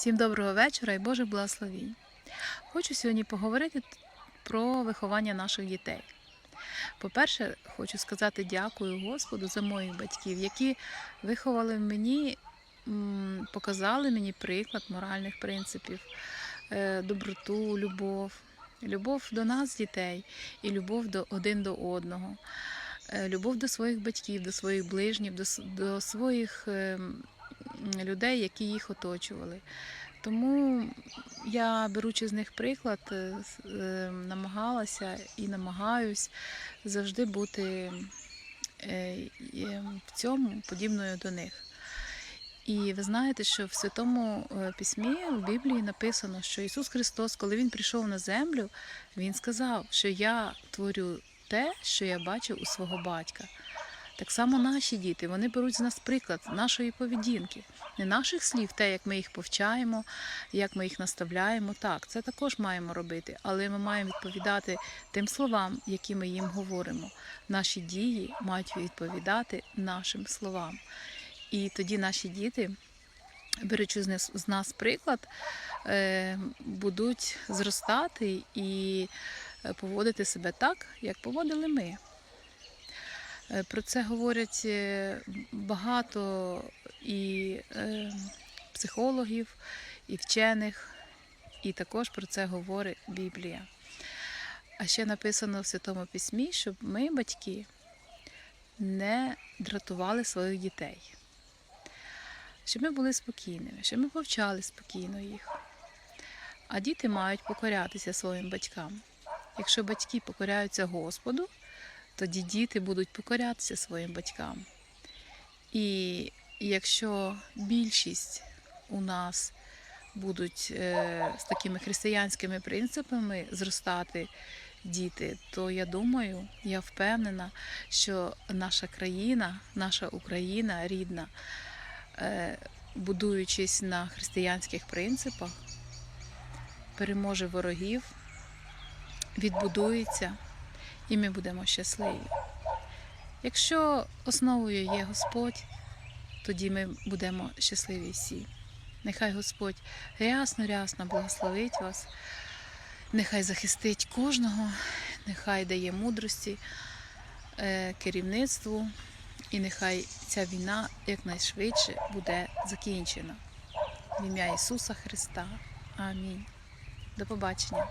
Всім доброго вечора і Боже благословінь. Хочу сьогодні поговорити про виховання наших дітей. По-перше, хочу сказати дякую Господу за моїх батьків, які виховали в мені, показали мені приклад моральних принципів, е, доброту, любов, любов до нас, дітей, і любов до один до одного, е, любов до своїх батьків, до своїх ближніх, до, до своїх е, м, людей, які їх оточували. Тому я, беручи з них приклад, е, е, намагалася і намагаюсь завжди бути е, в цьому подібною до них. І ви знаєте, що в Святому Письмі в Біблії написано, що Ісус Христос, коли Він прийшов на землю, Він сказав, що я творю те, що я бачив у свого батька. Так само наші діти, вони беруть з нас приклад нашої поведінки, не наших слів, те, як ми їх повчаємо, як ми їх наставляємо. Так, це також маємо робити, але ми маємо відповідати тим словам, які ми їм говоримо. Наші дії мають відповідати нашим словам. І тоді наші діти, беручи з нас, приклад, е, будуть зростати і поводити себе так, як поводили ми. Е, Про це говорять е, багато і е, психологів, і вчених, і також про це говорить Біблія. А ще написано в Святому Письмі, щоб ми, батьки, не дратували своїх дітей, щоб ми були спокійними, щоб ми повчали спокійно їх. А діти мають покорятися своїм батькам. Якщо батьки покоряються Господу, тоді діти будуть покорятися своїм батькам. І якщо більшість у нас будуть е, з такими християнськими принципами зростати діти, то я думаю, я впевнена, що наша країна, наша Україна рідна, е, будуючись на християнських принципах, переможе ворогів, відбудується і ми будемо щасливі. Якщо основою є Господь, тоді ми будемо щасливі всі. Нехай Господь рясно-рясно благословить вас, нехай захистить кожного, нехай дає мудрості е, керівництву, і нехай ця війна якнайшвидше буде закінчена. В ім'я Ісуса Христа. Амінь. До побачення.